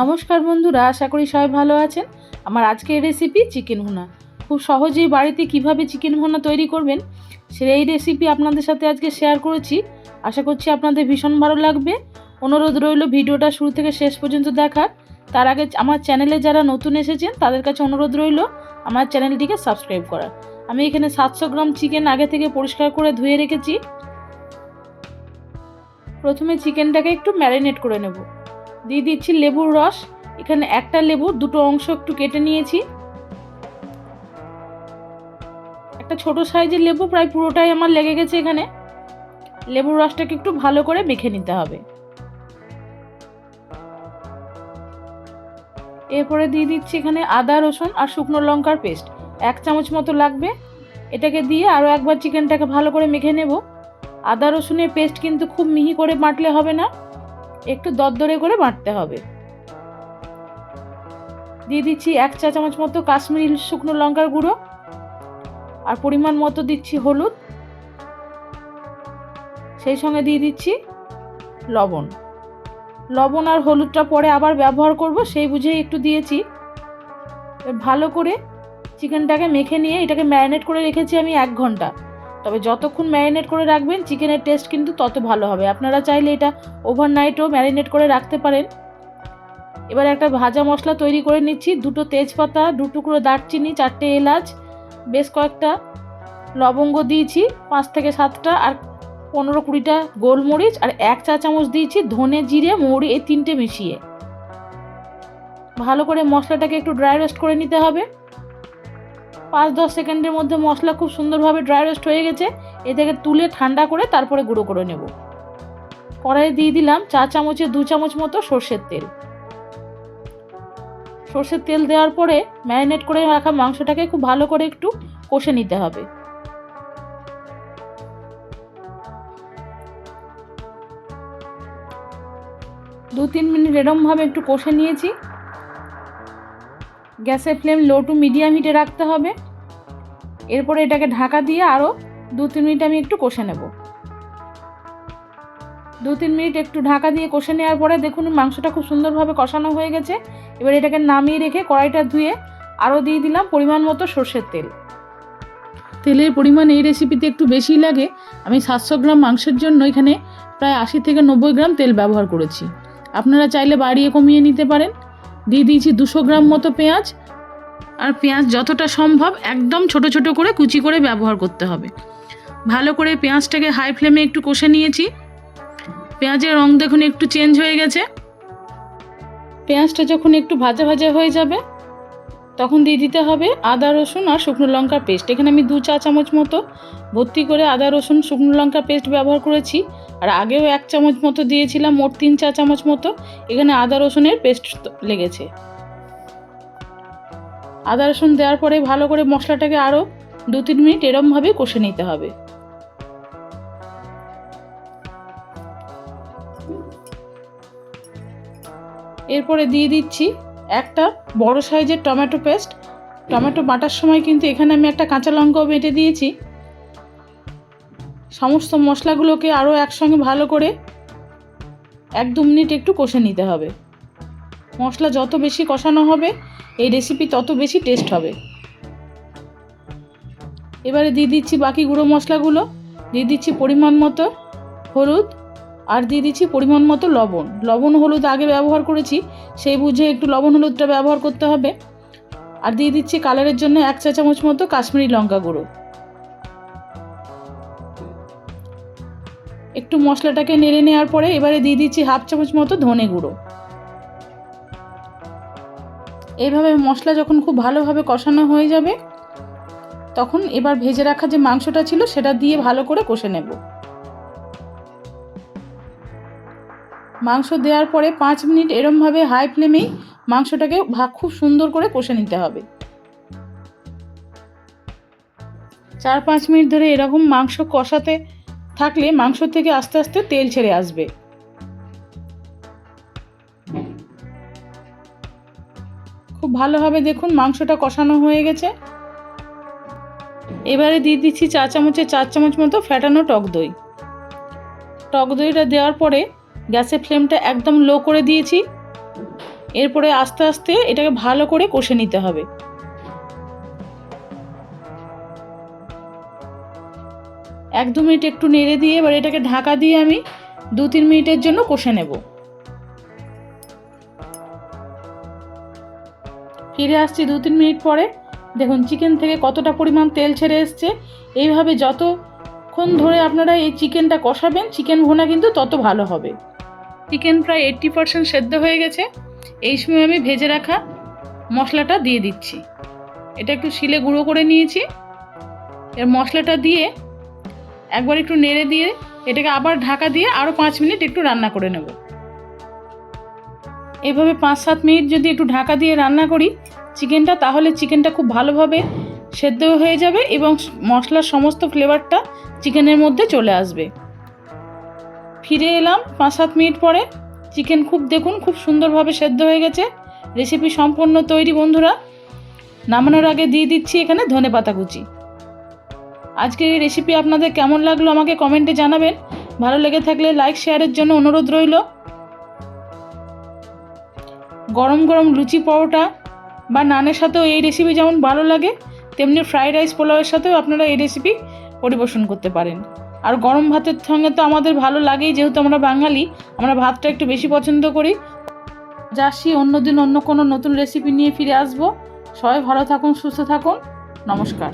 নমস্কার বন্ধুরা, আশা করি সবাই ভালো আছেন। আমার আজকের রেসিপি চিকেন ভুনা। খুব সহজেই বাড়িতে কীভাবে চিকেন ভুনা তৈরি করবেন সেই রেসিপি আপনাদের সাথে আজকে শেয়ার করেছি। আশা করছি আপনাদের ভীষণ ভালো লাগবে। অনুরোধ রইল ভিডিওটা শুরু থেকে শেষ পর্যন্ত দেখার। তার আগে আমার চ্যানেলে যারা নতুন এসেছেন, তাদের কাছে অনুরোধ রইল আমার চ্যানেলটিকে সাবস্ক্রাইব করার। আমি এখানে সাতশো গ্রাম চিকেন আগে থেকে পরিষ্কার করে ধুয়ে রেখেছি। প্রথমে চিকেনটাকে একটু ম্যারিনেট করে নেব। দিয়ে দিচ্ছি লেবুর রস। এখানে একটা লেবু, দুটো অংশ একটু কেটে নিয়েছি। একটা ছোট সাইজের লেবু, প্রায় পুরোটাই আমার লেগে গেছে এখানে। লেবুর রসটাকে একটু ভালো করে মেখে নিতে হবে। এরপরে দিয়ে দিচ্ছি এখানে আদা, রসুন আর শুকনো লঙ্কার পেস্ট। এক চামচ মতো লাগবে। এটাকে দিয়ে আরও একবার চিকেনটাকে ভালো করে মেখে নেব। আদা, রসুনের পেস্ট কিন্তু খুব মিহি করে বাটলে হবে না। একটু দরদরে করে বাঁটতে হবে। দিয়ে দিচ্ছি এক চা চামচ মতো কাশ্মীরি শুকনো লঙ্কার গুঁড়ো আর পরিমাণ মতো দিচ্ছি হলুদ। সেই সঙ্গে দিয়ে দিচ্ছি লবণ। লবণ আর হলুদটা পরে আবার ব্যবহার করব, সেই বুঝেই একটু দিয়েছি। ভালো করে চিকেনটাকে মেখে নিয়ে এটাকে ম্যারিনেট করে রেখেছি আমি এক ঘণ্টা। তবে যতক্ষণ ম্যারিনেট করে রাখবেন, চিকেনের টেস্ট কিন্তু তত ভালো হবে। আপনারা চাইলে এটা ওভারনাইটও ম্যারিনেট করে রাখতে পারেন। এবার একটা ভাজা মশলা তৈরি করে নিচ্ছি। দুটো তেজপাতা, দু টুকরো দারচিনি, চারটে এলাচ, বেশ কয়েকটা লবঙ্গ দিয়েছি, পাঁচ থেকে সাতটা, আর পনেরো কুড়িটা গোলমরিচ, আর এক চা চামচ দিয়েছি ধনে জিরে মৌরি, এই তিনটে মিশিয়ে। ভালো করে মশলাটাকে একটু ড্রাই রোস্ট করে নিতে হবে। পাঁচ দশ সেকেন্ডের মধ্যে মশলা খুব সুন্দরভাবে ড্রাই রোস্ট হয়ে গেছে। এ থেকে তুলে ঠান্ডা করে তারপরে গুঁড়ো করে নেব। কড়াইয়ে দিয়ে দিলাম চা চামচে দু চামচ মতো সর্ষের তেল। সর্ষের তেল দেওয়ার পরে ম্যারিনেট করে রাখা মাংসটাকে খুব ভালো করে একটু কষে নিতে হবে। দু তিন মিনিট এরমভাবে একটু কষে নিয়েছি। গ্যাসের ফ্লেম লো টু মিডিয়াম হিটে রাখতে হবে। এরপরে এটাকে ঢাকা দিয়ে আরও দু তিন মিনিট আমি একটু কষে নেব। দু তিন মিনিট একটু ঢাকা দিয়ে কষে নেওয়ার পরে দেখুন মাংসটা খুব সুন্দরভাবে কষানো হয়ে গেছে। এবার এটাকে নামিয়ে রেখে কড়াইটা ধুয়ে আরও দিয়ে দিলাম পরিমাণ মতো সর্ষের তেল। তেলের পরিমাণ এই রেসিপিতে একটু বেশি লাগে। আমি সাতশো গ্রাম মাংসের জন্য এখানে প্রায় আশি থেকে নব্বই গ্রাম তেল ব্যবহার করেছি। আপনারা চাইলে বাড়িয়ে কমিয়ে নিতে পারেন। দিয়ে দিয়েছি দুশো গ্রাম মতো পেঁয়াজ। আর পেঁয়াজ যতটা সম্ভব একদম ছোট ছোট করে কুচি করে ব্যবহার করতে হবে। ভালো করে পেঁয়াজটাকে হাই ফ্লেমে একটু কষে নিয়েছি। পেঁয়াজের রং দেখুন একটু চেঞ্জ হয়ে গেছে। পেঁয়াজটা যখন একটু ভাজা ভাজা হয়ে যাবে তখন দিয়ে দিতে হবে আদা, রসুন আর শুকনো লঙ্কার পেস্ট। এখানে আমি দু চা চামচ মতো ভর্তি করে আদা, রসুন, শুকনো লঙ্কা পেস্ট ব্যবহার করেছি। আর আগেও এক চামচ মতো দিয়েছিলাম, মোট তিন চা চামচ মতো। এখানে আদা, রসুনের পেস্ট লেগেছে। আদা, রসুন দেওয়ার পরে ভালো করে মশলাটাকে আরও দু তিন মিনিট এরমভাবে কষে নিতে হবে। এরপরে দিয়ে দিচ্ছি একটা বড় সাইজের টমেটো পেস্ট। টমেটো বাটার সময় কিন্তু এখানে আমি একটা কাঁচা লঙ্কাও বেটে দিয়েছি। সমস্ত মশলাগুলোকে আরও একসঙ্গে ভালো করে এক দু মিনিট একটু কষে নিতে হবে। মশলা যত বেশি কষানো হবে, এই রেসিপি তত বেশি টেস্ট হবে। এবারে দিয়ে দিচ্ছি বাকি গুঁড়ো মশলাগুলো। দিয়ে দিচ্ছি পরিমাণ মতো হলুদ আর দিয়ে দিচ্ছি পরিমাণ মতো লবণ। লবণ হলুদ আগে ব্যবহার করেছি, সেই বুঝে একটু লবণ হলুদটা ব্যবহার করতে হবে। আর দিয়ে দিচ্ছি কালারের জন্য এক চা চামচ মতো কাশ্মীরি লঙ্কা গুঁড়ো। একটু মশলাটাকে নেড়ে নেওয়ার পরে এবারে দিয়ে দিচ্ছি হাফ চামচ মতো ধনে গুঁড়ো। এইভাবে মশলা যখন খুব ভালোভাবে কষানো হয়ে যাবে, তখন এবার ভেজে রাখা যে মাংসটা ছিল সেটা দিয়ে ভালো করে কষে নেব। মাংস দেওয়ার পরে পাঁচ মিনিট এরমভাবে হাই ফ্লেমেই মাংসটাকে ভাগ খুব সুন্দর করে কষে নিতে হবে। চার পাঁচ মিনিট ধরে এরকম মাংস কষাতে থাকলে মাংস থেকে আস্তে আস্তে তেল ছেড়ে আসবে। খুব ভালোভাবে দেখুন মাংসটা কষানো হয়ে গেছে। এবারে দিয়ে দিচ্ছি চা চামচে চার চামচ মতো ফ্যাটানো টক দই। টক দইটা দেওয়ার পরে গ্যাসের ফ্লেমটা একদম লো করে দিয়েছি। এরপরে আস্তে আস্তে এটাকে ভালো করে কষে নিতে হবে। এক দু মিনিট একটু নেড়ে দিয়ে এবার এটাকে ঢাকা দিয়ে আমি দু তিন মিনিটের জন্য কষে নেব। ফিরে আসছি দু তিন মিনিট পরে। দেখুন, চিকেন থেকে কতটা পরিমাণ তেল ছেড়ে এসছে। এইভাবে যতক্ষণ ধরে আপনারা এই চিকেনটা কষাবেন, চিকেন ভোনা কিন্তু তত ভালো হবে। চিকেন প্রায় এইট্টি পারসেন্ট সেদ্ধ হয়ে গেছে। এই সময় আমি ভেজে রাখা মশলাটা দিয়ে দিচ্ছি। এটা একটু শিলে গুঁড়ো করে নিয়েছি। এর মশলাটা দিয়ে একবার একটু নেড়ে দিয়ে এটাকে আবার ঢাকা দিয়ে আরও পাঁচ মিনিট একটু রান্না করে নেব। এভাবে পাঁচ সাত মিনিট যদি একটু ঢাকা দিয়ে রান্না করি, চিকেনটা তাহলে চিকেনটা খুব ভালোভাবে সেদ্ধ হয়ে যাবে এবং মশলার সমস্ত ফ্লেভারটা চিকেনের মধ্যে চলে আসবে। ফিরে এলাম পাঁচ সাত মিনিট পরে। চিকেন খুব দেখুন খুব সুন্দরভাবে সেদ্ধ হয়ে গেছে। রেসিপি সম্পূর্ণ তৈরি বন্ধুরা। নামানোর আগে দিয়ে দিচ্ছি এখানে ধনে পাতা কুচি। আজকের এই রেসিপি আপনাদের কেমন লাগল আমাকে কমেন্টে জানাবেন। ভালো লেগে থাকলে লাইক, শেয়ারের জন্য অনুরোধ রইল। গরম গরম লুচি পরোটা বা নানের সাথেও এই রেসিপি যেমন ভালো লাগে, তেমনি ফ্রাইড রাইস পোলাওয়ের সাথেও আপনারা এই রেসিপি পরিবেশন করতে পারেন। আর গরম ভাতের সঙ্গে তো আমাদের ভালো লাগেই, যেহেতু আমরা বাঙালি, আমরা ভাতটা একটু বেশি পছন্দ করি। যাসি অন্যদিন অন্য কোনো নতুন রেসিপি নিয়ে ফিরে আসব। সবাই ভালো থাকুন, সুস্থ থাকুন। নমস্কার।